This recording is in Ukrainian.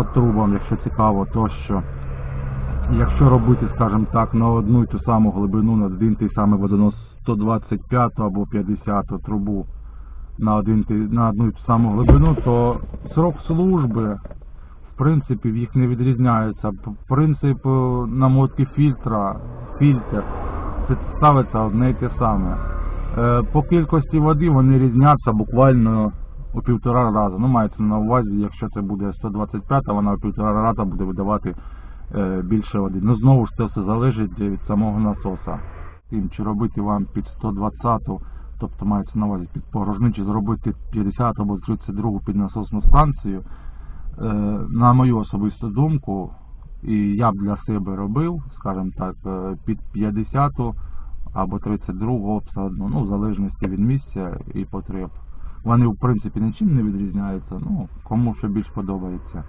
по трубам, якщо цікаво, то що якщо робити, скажімо так, на одну і ту саму глибину, на один той самий водонос 125 або 50 трубу на, один, на одну і ту саму глибину, то срок служби в принципі в їх не відрізняється. Принцип е, намотки фільтра, фільтр, це ставиться одне і те саме. Е, По кількості води вони різняться буквально у півтора рази. Ну, мається на увазі, якщо це буде 125, вона у півтора рази буде видавати е, більше води. Ну знову ж це все залежить від самого насоса. Тим, чи робити вам під 120, тобто мається на увазі під погружний, чи зробити 50 або 32 під насосну станцію. Е, на мою особисту думку, і я б для себе робив, скажімо так, е, під 50 або 32 все одно, ну, в залежності від місця і потреб. Вони, в принципі, нічим не відрізняються, ну, кому що більш подобається.